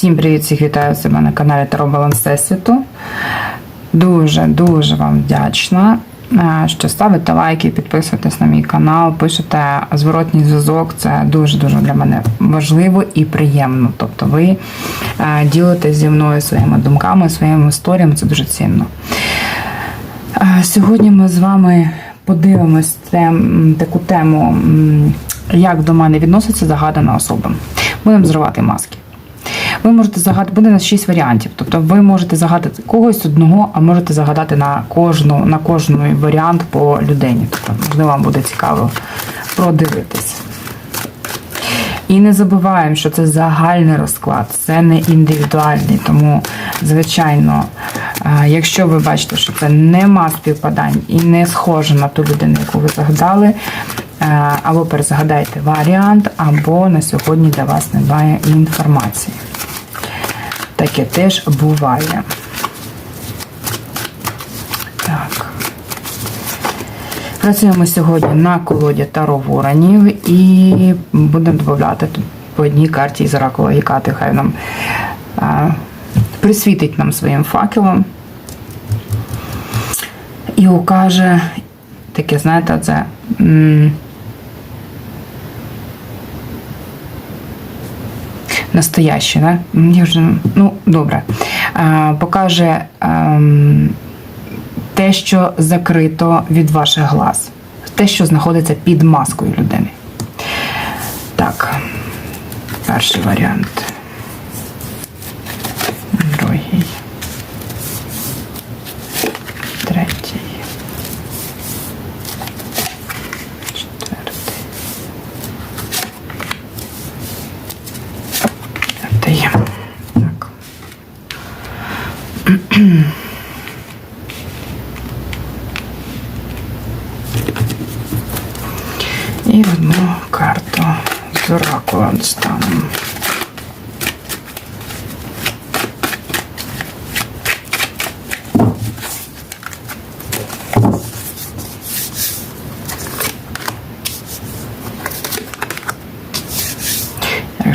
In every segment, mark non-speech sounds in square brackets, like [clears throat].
Всім привіт, всіх вітаю себе на каналі Таро Баланс Всесвіту. Дуже-дуже вам вдячна, е, що ставите лайки, підписуєтесь на мій канал, пишете зворотній зв'язок. Це дуже-дуже для мене важливо і приємно. Тобто ви е, ділитесь зі мною своїми думками, своїми історіями, це дуже цінно. Е, Сьогодні ми з вами подивимось тем, таку тему, як до мене відноситься загадана особа. Будемо зривати маски. Ви можете загадати, буде на 6 варіантів. Тобто ви можете загадати когось одного, а можете загадати на кожну, на кожний варіант по людині. Тобто, можливо, вам буде цікаво продивитись. І не забуваємо, що це загальний розклад, це не індивідуальний. Тому, звичайно, е, якщо ви бачите, що це нема співпадань і не схоже на ту людину, яку ви загадали, е, або перезагадайте варіант, або на сьогодні для вас немає інформації. Таке теж буває. Працюємо сьогодні на колоді Таро Воронів і будемо додати по одній карті із Оракула Гекати. Хай нам а, присвітить нам своїм факелом і укаже таке, знаєте, це. Настояще, да? Я вже, ну, добре. А, покаже ем, те, що закрито від ваших глаз, те, що знаходиться під маскою людини. Так, перший варіант. Другий. Третій. Четвертий. П'ятий. Так. І одну карту з оракула достанемо.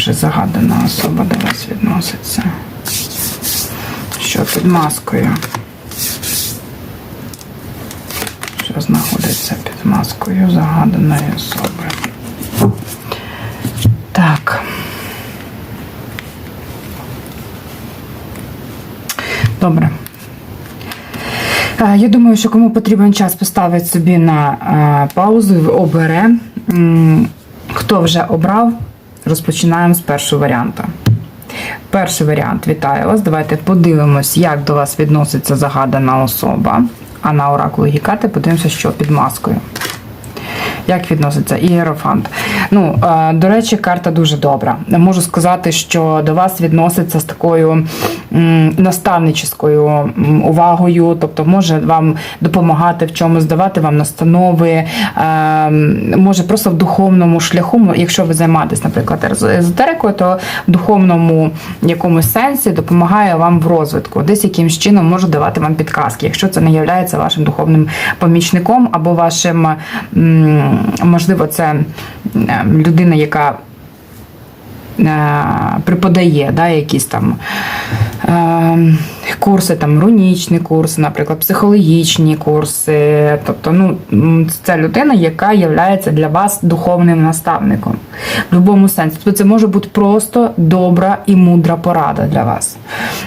Як же загадана особа до вас відноситься? Що під маскою? Що знаходиться під маскою загаданої особи? Так. Добре. Е, Я думаю, що кому потрібен час поставить собі на е, паузу, обере. Хто вже обрав, розпочинаємо з першого варіанту. Перший варіант вітаю вас. Давайте подивимось, як до вас відноситься загадана особа. А на оракулу Гікати подивимося, що під маскою. Як відноситься ієрофант? Ну, е, до речі, карта дуже добра. Можу сказати, що до вас відноситься з такою наставническою увагою, тобто може вам допомагати в чомусь, давати вам настанови, е, може просто в духовному шляху, якщо ви займаєтесь, наприклад, ез- езотерикою, то в духовному якомусь сенсі допомагає вам в розвитку. Десь якимсь чином може давати вам підказки, якщо це не є вашим духовним помічником або вашим, можливо, це людина, яка преподає да, якісь там е, курси, там рунічні курси, наприклад, психологічні курси. Тобто, ну, це людина, яка є для вас духовним наставником в будь-якому сенсі. Тобто це може бути просто добра і мудра порада для вас.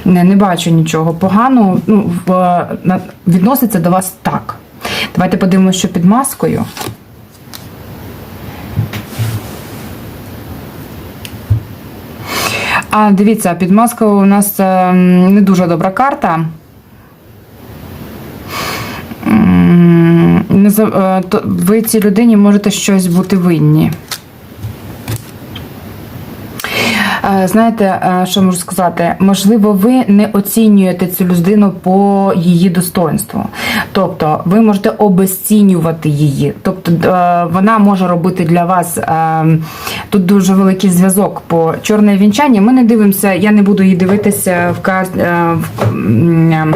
Не, не бачу нічого поганого. Ну, в, на, відноситься до вас так. Давайте подивимося, що під маскою. А дивіться, під маскою у нас е, не дуже добра карта. Е, Ви цій людині можете щось бути винні. Е, Знаєте, е, що можу сказати? Можливо, ви не оцінюєте цю людину по її достоинству. Тобто, ви можете обесцінювати її. Тобто, е, вона може робити для вас е, тут дуже великий зв'язок по чорне вінчання. Ми не дивимося, я не буду її дивитися в е, е,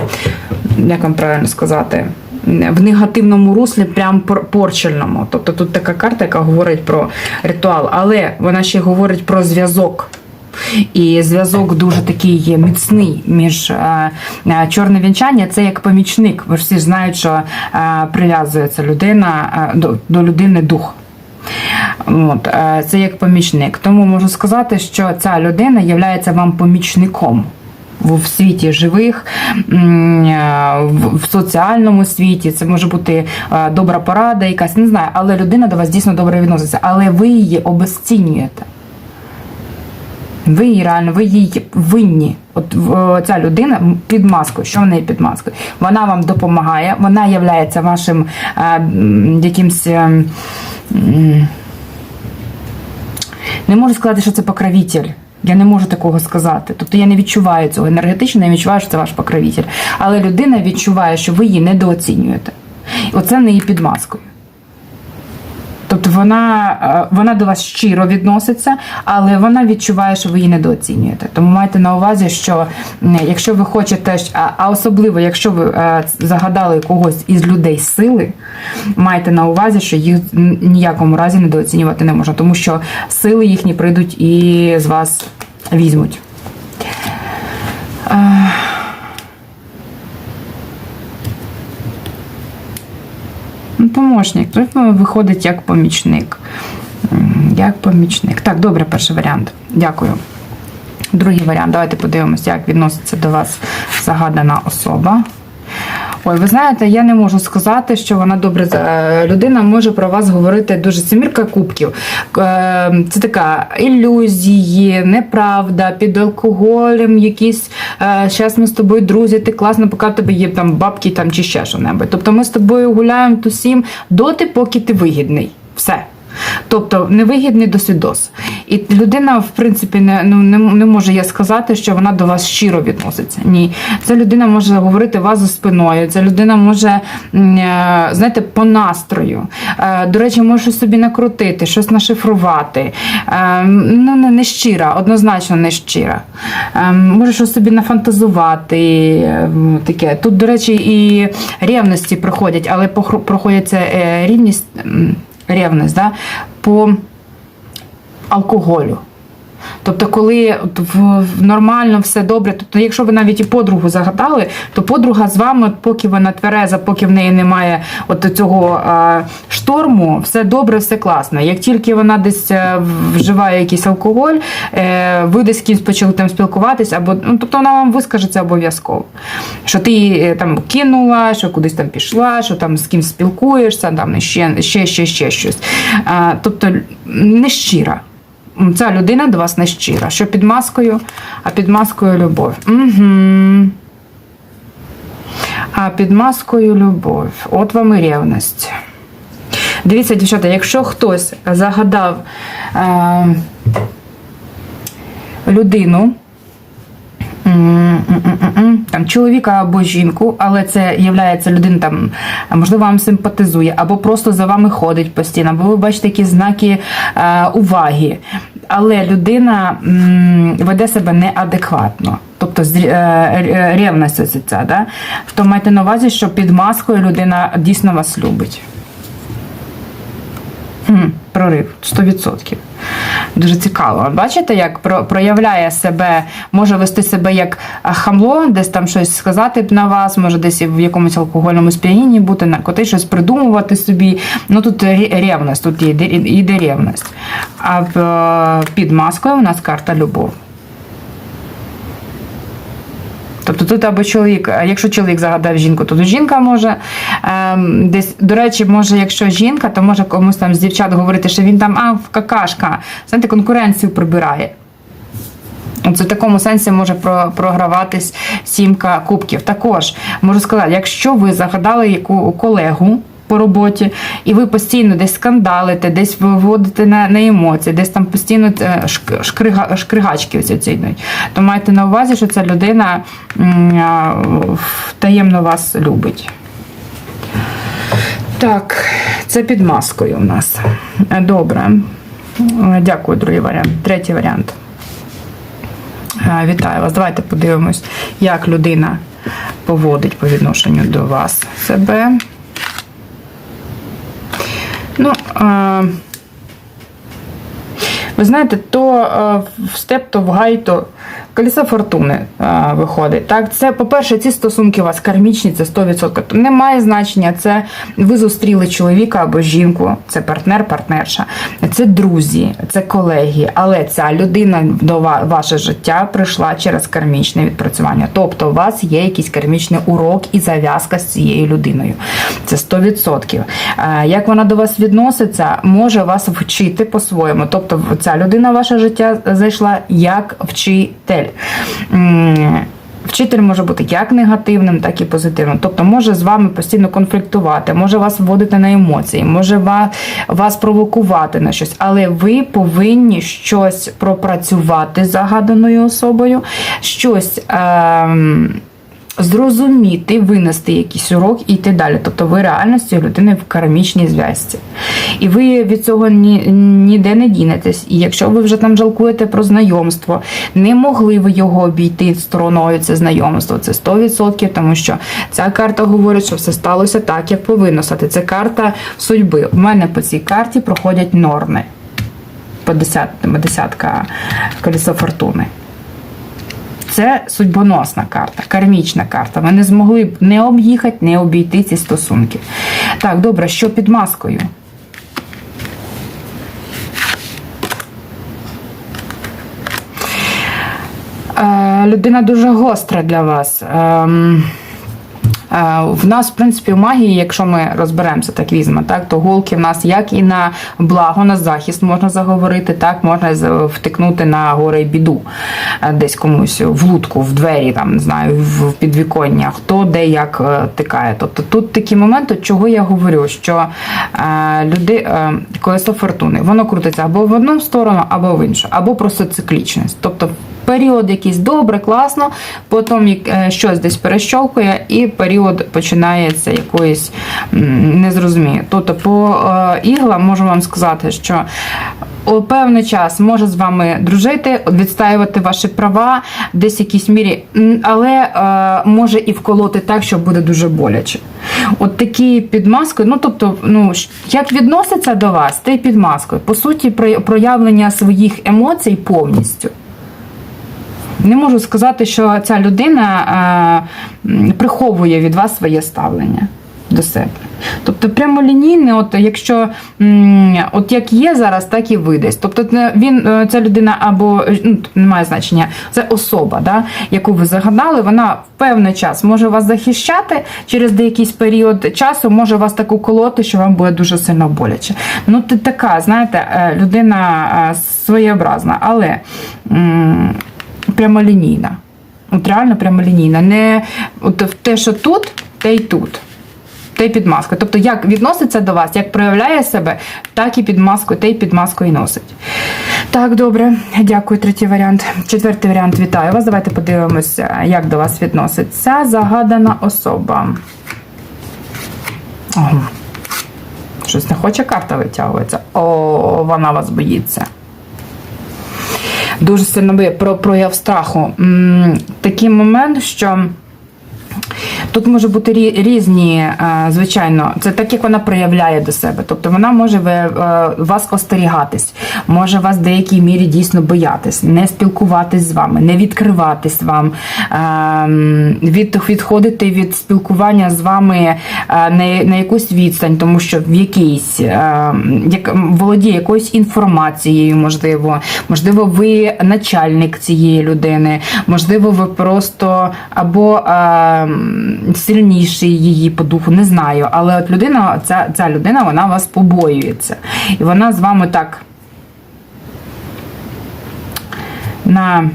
як вам правильно сказати. В негативному руслі, прям порчельному. Тобто тут така карта, яка говорить про ритуал, але вона ще говорить про зв'язок І зв'язок дуже такий міцний між е, е, чорне вінчання це як помічник. Ви ж всі знають, що е, прив'язується людина до, людини дух. От, це як помічник. Тому можу сказати, що ця людина є вам помічником. В світі живих, в соціальному світі, це може бути добра порада, якась не знаю, але людина до вас дійсно добре відноситься, але ви її обесцінюєте. Ви її реально, ви їй винні. От в- ця людина під маскою. Що в неї під маскою? Вона вам допомагає, вона є вашим е, якимсь. е, не можу сказати, що це покровитель. Я не можу такого сказати. Тобто я не відчуваю цього енергетично, не відчуваю, що це ваш покровитель. Але людина відчуває, що ви її недооцінюєте. Оце в неї під маскою. Тобто вона, е, вона до вас щиро відноситься, але вона відчуває, що ви її недооцінюєте. Тому майте на увазі, що якщо ви хочете, а- особливо, якщо ви е, загадали когось із людей сили, майте на увазі, що їх ніякому разі недооцінювати не можна, тому що сили їхні прийдуть і з вас візьмуть. Помощник. Тут виходить як помічник. Як помічник. Так, добре, перший варіант. Дякую. Другий варіант. Давайте подивимося, як відноситься до вас загадана особа. Ой, ви знаєте, я не можу сказати, що вона добре за- людина може про вас говорити дуже семірка кубків. Е, Це така ілюзії, неправда, під алкоголем, якісь зараз ми з тобою друзі, ти класно, поки в тебе є там бабки там чи ще що-небудь. Тобто ми з тобою гуляємо тусім доти, поки ти вигідний. Все. Тобто невигідний досвідос. І людина, в принципі, не, ну, не, не може я сказати, що вона до вас щиро відноситься. Ні. Ця людина може говорити вас за спиною, ця людина може, е, знаєте, по настрою. Е, До речі, може собі накрутити, щось нашифрувати. Е, Ну, не, не щира, однозначно не щира. Може щось собі нафантазувати. е, Таке. Тут, до речі, і ревності проходять, але проходять це рівність. М, ревність да, по алкоголю. Тобто, коли в, нормально все добре, тобто, якщо ви навіть і подругу загадали, то подруга з вами, поки вона твереза, поки в неї немає от цього шторму, все добре, все класно. Як тільки вона десь е, вживає якийсь алкоголь, е, ви десь з кимось почали там спілкуватись, або ну, тобто вона вам вискажеться обов'язково. Що ти її е, там кинула, що кудись там пішла, що там з кимось спілкуєшся, там ще, ще, ще, ще щось. Тобто не щира. Ця людина до вас не щира. Що під маскою, а під маскою любов. Угу. А під маскою любов. От вам і ревність. Дивіться, дівчата, якщо хтось загадав е, людину, там чоловіка або жінку, але це є людина там, можливо, вам симпатизує, або просто за вами ходить постійно, або ви бачите якісь знаки е, уваги. Але людина веде себе неадекватно. Тобто е, е, ревність ось ця, да? то майте на увазі, що під маскою людина дійсно вас любить. Прорив 100%. Дуже цікаво. Бачите, як про- проявляє себе, може вести себе як хамло, десь там щось сказати на вас, може десь в якомусь алкогольному сп'янінні бути, наркоти, щось придумувати собі. Ну тут ревність, тут іде ревність. А е, під маскою у нас карта любов. Тобто тут або чоловік, якщо чоловік загадав жінку, то тут жінка може ем, десь, до речі, може, якщо жінка, то може комусь там з дівчат говорити, що він там а, какашка. Знаєте, конкуренцію прибирає. Це в такому сенсі може про- програватись сімка кубків. Також можу сказати, якщо ви загадали яку колегу по роботі, і ви постійно десь скандалите, десь виводите на, на емоції, десь там постійно е, шкрига, шкригачки йдуть, то майте на увазі, що ця людина таємно вас любить. Так, це під маскою у нас. Е, Добре. Е, Дякую, другий варіант. Третій варіант. Вітаю вас. Давайте подивимось, як людина поводить по відношенню до вас себе. Ну, а, ви знаєте, то в степ, то в гай, то колесо фортуни е, виходить. Так, це, по-перше, ці стосунки у вас кармічні, це 100%. То немає значення, це ви зустріли чоловіка або жінку, це партнер, партнерша, це друзі, це колеги. Але ця людина до ваше життя прийшла через кармічне відпрацювання. Тобто, у вас є якийсь кармічний урок і зав'язка з цією людиною. Це 100%. Е, Як вона до вас відноситься, може вас вчити по-своєму. Тобто, ця людина в ваше життя зайшла як вчитель. М, Вчитель може бути як негативним, так і позитивним. Тобто може з вами постійно конфліктувати, може вас вводити на емоції, може ва- вас провокувати на щось, але ви повинні щось пропрацювати з загаданою особою, щось. Ем, Зрозуміти, винести якийсь урок і йти далі. Тобто ви реально з цією людиною в кармічній зв'язці. І ви від цього ні, ніде не дінетесь. І якщо ви вже там жалкуєте про знайомство, не могли ви його обійти стороною, це знайомство. Це 100%, тому що ця карта говорить, що все сталося так, як повинно стати. Це карта судьби. У мене по цій карті проходять норми. По десят, десятка колесо фортуни. Це судьбоносна карта, кармічна карта. Ми не змогли б не об'їхати, не обійти ці стосунки. Так, добре, що під маскою? Е, людина дуже гостра для вас. Е, В нас, в принципі, в магії, якщо ми розберемося, так візьмемо, так, то голки в нас як і на благо, на захист можна заговорити, так можна втикнути на горе й біду е, десь комусь в лутку, в двері, там, не знаю, в підвіконня, хто де як е, тикає. Тобто тут такі моменти, чого я говорю, що люди, колесо фортуни, воно крутиться або в одну сторону, або в іншу, або просто циклічність. Тобто період якийсь добре, класно, потім е, щось десь перещовкує, і період починається якоїсь незрозуміло. Тобто по е, іглам можу вам сказати, що у певний час може з вами дружити, відстаювати ваші права, десь в якійсь мірі, але е, може і вколоти так, що буде дуже боляче. От такі під маскою, ну тобто, ну як відноситься до вас, й під маскою. По суті, проявлення своїх емоцій повністю. Не можу сказати, що ця людина е, приховує від вас своє ставлення до себе. Тобто прямолінійне, от якщо от як є зараз, так і видасть. Тобто він, е, ця людина або е, ну, тут немає значення, це особа, да, яку ви загадали, вона в певний час може вас захищати, через деякийсь період часу може вас так уколоти, що вам буде дуже сильно боляче. Ну, ти така, знаєте, людина своєобразна, але. Прямолінійна. От реально прямолінійна. Не от те, що тут, те й тут. Те й під маскою. Тобто, як відноситься до вас, як проявляє себе, так і під маскою, те й під маскою і носить. Так, добре, дякую. Третій варіант. Четвертий варіант вітаю вас. Давайте подивимося, як до вас відноситься загадана особа. Ого. Щось не хоче карта витягується. О, вона вас боїться дуже сильно про прояв страху. Такий момент, що. Тут може бути рі- різні, е, звичайно, це так, як вона проявляє до себе. Тобто вона може е, вас остерігатись, може вас в деякій мірі дійсно боятись, не спілкуватись з вами, не відкриватись вам, ем, відходити від спілкування з вами е, на, на якусь відстань, тому що в якійсь ем, як володіє якоюсь інформацією, можливо, можливо, ви начальник цієї людини, можливо, ви просто або ем, сильніший її по духу, не знаю. Але от людина, ця, ця людина, вона вас побоюється. І вона з вами так на,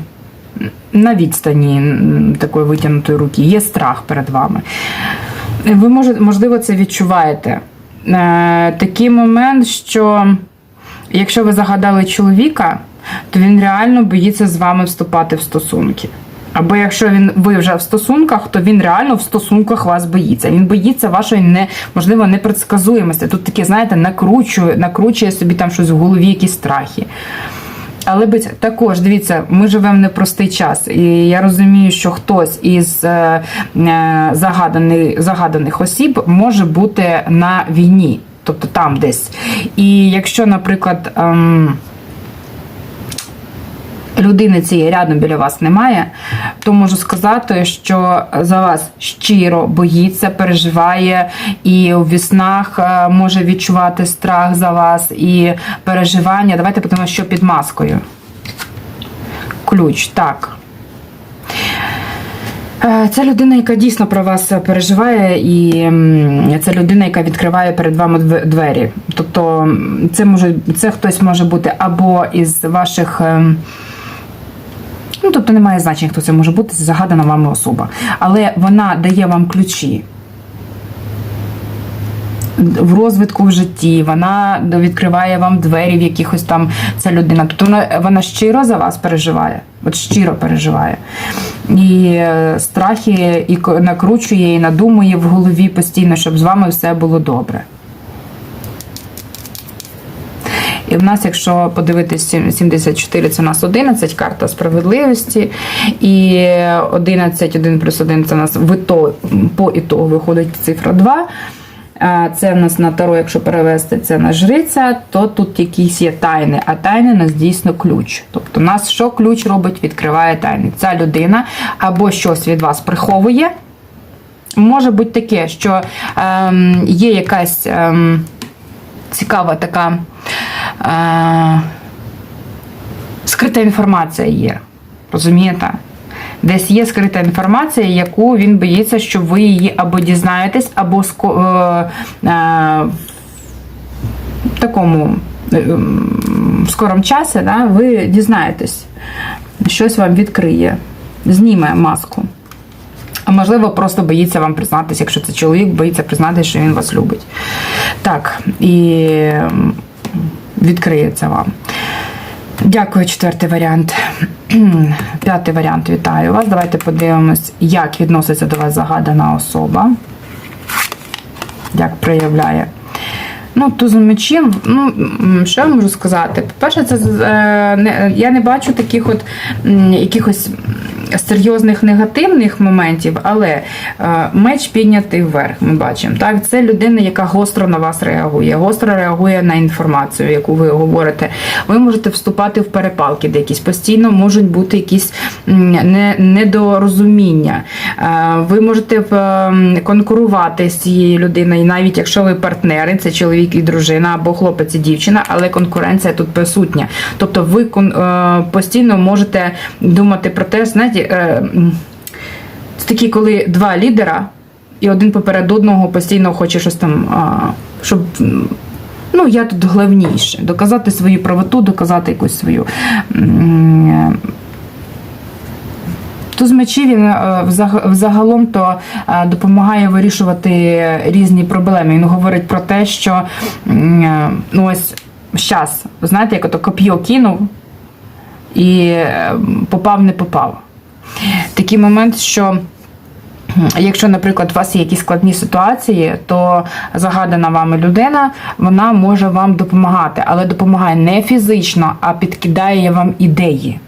на відстані такої витягнутої руки. Є страх перед вами. Ви можливо це відчуваєте. Е, такий момент, що якщо ви загадали чоловіка, то він реально боїться з вами вступати в стосунки. Або якщо він ви вже в стосунках, то він реально в стосунках вас боїться. Він боїться вашої не можливо непредсказуємості. Тут таке, знаєте, накручує, накручує собі там щось в голові, якісь страхи. Але бить- також дивіться, ми живемо в непростий час, і я розумію, що хтось із е, е, загаданих, загаданих осіб може бути на війні, тобто там десь. І якщо, наприклад, ем, людини цієї рядом біля вас немає, то можу сказати, що за вас щиро боїться, переживає і у віснах е, може відчувати страх за вас і переживання. Давайте подивимося, що під маскою. Ключ, так. Е, Це людина, яка дійсно про вас переживає, і це людина, яка відкриває перед вами двері. Тобто, це може це хтось може бути або із ваших. Ну, тобто немає значення, хто це може бути, це загадана вами особа. Але вона дає вам ключі в розвитку в житті, вона відкриває вам двері в якихось там ця людина. Тобто вона, вона щиро за вас переживає, от щиро переживає. І е, страхи і накручує, і надумує в голові постійно, щоб з вами все було добре. І в нас, якщо подивитись, 74 це у нас 11, карта справедливості. І 11, 1 плюс 1 це у нас в іто- по ітогу виходить цифра 2. А Це в нас на таро, якщо перевести це на жриця, то тут якісь є тайни, а тайни нас дійсно ключ. Тобто, нас що ключ робить, відкриває тайни. Ця людина або щось від вас приховує. Може бути таке, що ем, є якась ем, цікава така е, скрита інформація є. Розумієте? Десь є скрита інформація, яку він боїться, що ви її або дізнаєтесь, або е, е, в такому е, скорому часі да, ви дізнаєтесь, щось вам відкриє, зніме маску. А можливо, просто боїться вам признатися, якщо це чоловік, боїться признатися, що він вас любить. Так, і відкриється вам. Дякую, четвертий варіант. [clears throat] П'ятий варіант вітаю вас. Давайте подивимось, як відноситься до вас загадана особа. Як проявляє. Ну, тузом мечів, ну, що я можу сказати? По-перше, це е, не, я не бачу таких от якихось серйозних негативних моментів, але е, меч піднятий вверх, ми бачимо. Так? Це людина, яка гостро на вас реагує, гостро реагує на інформацію, яку ви говорите. Ви можете вступати в перепалки, якісь постійно можуть бути якісь не, недорозуміння. Е, Ви можете конкурувати з цією людиною, навіть якщо ви партнери, це чоловік і дружина або хлопець і дівчина, але конкуренція тут присутня. Тобто ви е, постійно можете думати про те, знаєте, е, це такі, коли два лідера, і один поперед одного постійно хоче щось там, щоб. Ну, я тут головніше. Доказати свою правоту, доказати якусь свою. Туз мечів він е, взагалом то е, допомагає вирішувати різні проблеми. Він говорить про те, що е, ну ось щас, знаєте, як ото коп'є кинув і попав, не попав. Такий момент, що. Якщо, наприклад, у вас є якісь складні ситуації, то загадана вами людина, вона може вам допомагати, але допомагає не фізично, а підкидає вам ідеї.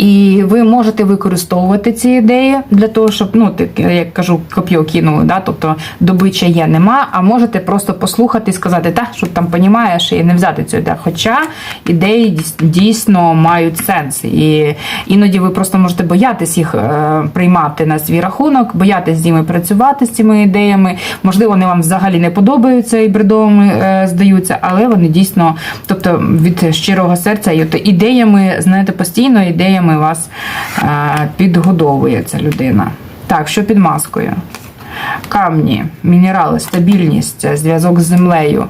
І ви можете використовувати ці ідеї для того, щоб, ну, так, як кажу, коп'є кинули, да? тобто добича є, нема, а можете просто послухати і сказати, так, що там понімаєш, і не взяти цю ідею. Хоча ідеї дійс- дійсно мають сенс. І іноді ви просто можете боятись їх е, приймати на свій рахунок, боятись з ними працювати з цими ідеями. Можливо, вони вам взагалі не подобаються і бредовими е, здаються, але вони дійсно, тобто від щирого серця, і ідеями, знаєте, постійно ідеями вас е, підгодовує ця людина. Так, що під маскою? Камні, мінерали, стабільність, зв'язок з землею.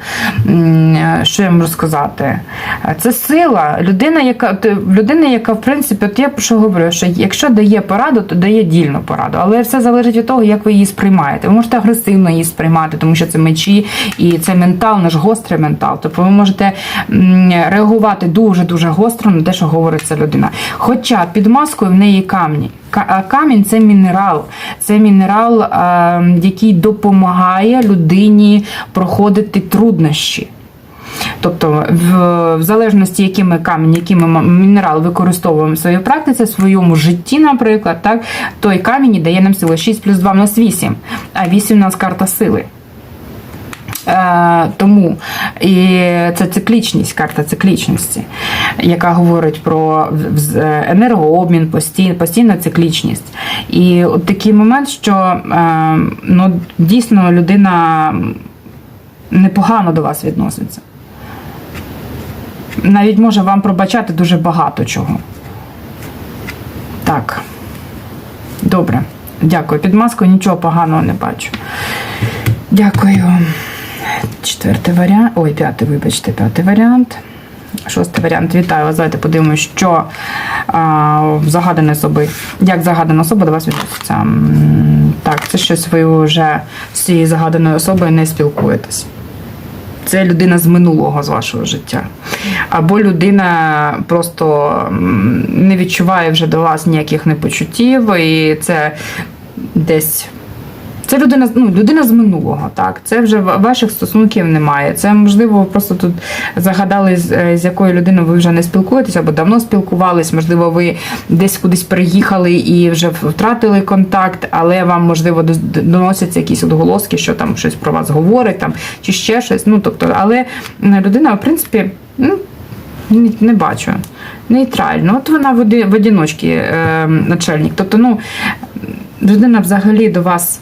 Е, Що я можу сказати? Е, Це сила. Людина, яка людина, яка в принципі, от я про що говорю, що якщо дає пораду, то дає дільну пораду. Але все залежить від того, як ви її сприймаєте. Ви можете агресивно її сприймати, тому що це мечі і це ментал, наш гострий ментал. Тобто ви можете реагувати дуже дуже гостро на те, що говорить ця людина. Хоча під маскою в неї камні. А Камінь це мінерал. Це мінерал, е, який допомагає людині проходити труднощі. Тобто, в, залежності, залежності, якими камінь, якими ми мінерал використовуємо в своїй практиці, в своєму житті, наприклад, так, той камінь дає нам силу 6 плюс 2 у нас 8, а 8 у нас карта сили. Е, тому і це циклічність, карта циклічності, яка говорить про е, енергообмін, постійна, циклічність. І от такий момент, що е, ну, дійсно людина непогано до вас відноситься. Навіть може вам пробачати дуже багато чого. Так. Добре. Дякую. Під маскою нічого поганого не бачу. Дякую. Четвертий варіант. Ой, п'ятий, вибачте, п'ятий варіант. Шостий варіант. Вітаю вас. Давайте подивимося, що а, в особи, як загадана особа до вас відноситься. Так, це щось ви вже з цією загаданою особою не спілкуєтесь. Це людина з минулого з вашого життя. Або людина просто не відчуває вже до вас ніяких непочуттів, і це десь. Це людина, ну, людина з минулого, так. Це вже ваших стосунків немає. Це можливо, просто тут загадали, з, е, з якою людиною ви вже не спілкуєтеся, або давно спілкувались. Можливо, ви десь кудись приїхали і вже втратили контакт, але вам можливо доносяться якісь відголоски, що там щось про вас говорить, там чи ще щось. Ну тобто, але людина, в принципі, ну. Не, не бачу. Нейтрально. От вона в одиночці е, начальник. Тобто, ну, людина взагалі до вас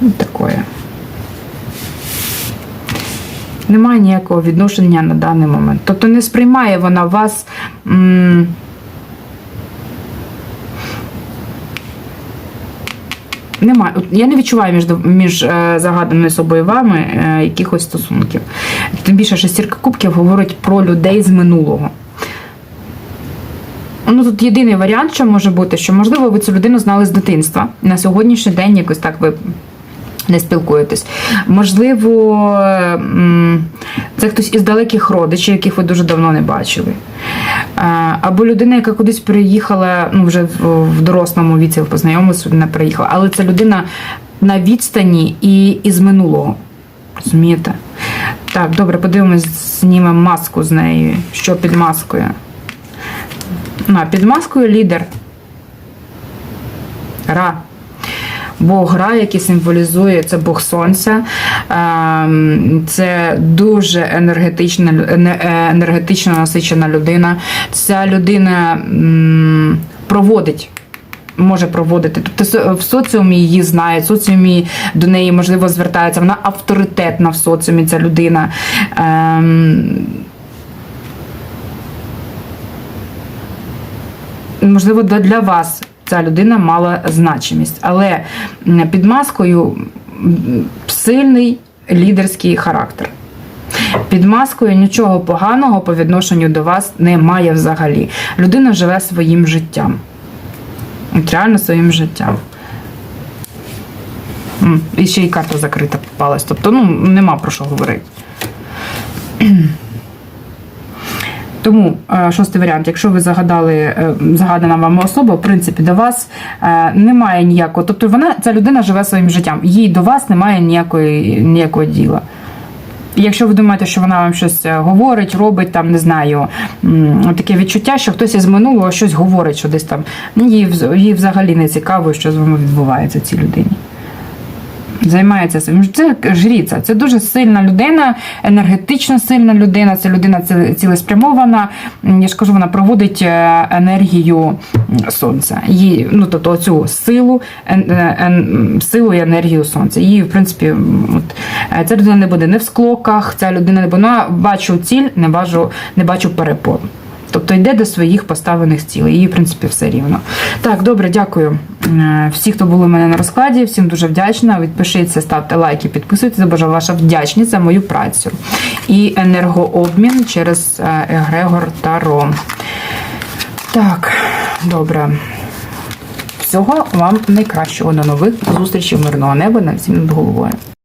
ну, такое. Немає ніякого відношення на даний момент. Тобто не сприймає вона вас. М- Немає. Я не відчуваю між, між е, загаданою собою вами е, якихось стосунків. Тим більше шестірка кубків говорить про людей з минулого. Ну, тут єдиний варіант, що може бути, що можливо ви цю людину знали з дитинства. На сьогоднішній день якось так ви не спілкуєтесь. Можливо, це хтось із далеких родичів, яких ви дуже давно не бачили. Або людина, яка кудись переїхала, ну вже в, дорослому віці познайомилася, людина переїхала, але це людина на відстані і із минулого. Розумієте? Так, добре, подивимось, знімемо маску з неї. Що під маскою? На, під маскою лідер. Ра. Бог Ра, який символізує це Бог Сонця. Ем, Це дуже енергетична, е, енергетично насичена людина. Ця людина проводить. Може проводити. Тобто в соціумі її знають, в соціумі до неї можливо звертаються. Вона авторитетна в соціумі, ця людина. Ем, можливо, для вас ця людина мала значимість, але під маскою сильний лідерський характер. Під маскою нічого поганого по відношенню до вас немає взагалі. Людина живе своїм життям. От реально своїм життям. І ще й карта закрита попалась. Тобто, ну, нема про що говорити. Тому е, шостий варіант, якщо ви загадали е, загадана вам особа, в принципі, до вас е, немає ніякого. Тобто вона ця людина живе своїм життям, їй до вас немає ніякої, ніякого діла. Якщо ви думаєте, що вона вам щось говорить, робить, там не знаю, таке відчуття, що хтось із минулого щось говорить, що десь там їй, їй взагалі не цікаво, що з вами відбувається цій людині. Займається цим. Це жріця. Це дуже сильна людина, енергетично сильна людина. Це людина ці- цілеспрямована. Я ж кажу, вона проводить е, енергію сонця. Її, ну тобто цю силу, ен- е, ен- силу і енергію сонця. Її, в принципі, от, е, ця людина не буде не в склоках, ця людина не буде. Бачу ціль, не бачу, не бачу перепон. Тобто йде до своїх поставлених цілей. Їй, в принципі, все рівно. Так, добре, дякую. Е, Всі, хто були у мене на розкладі, всім дуже вдячна. Відпишіться, ставте лайки, підписуйтесь, бо ваша вдячність за мою працю. І енергообмін через е, Егрегор Таро. Так, добре. Всього вам найкращого. До нових зустрічей, мирного неба на всім над головою.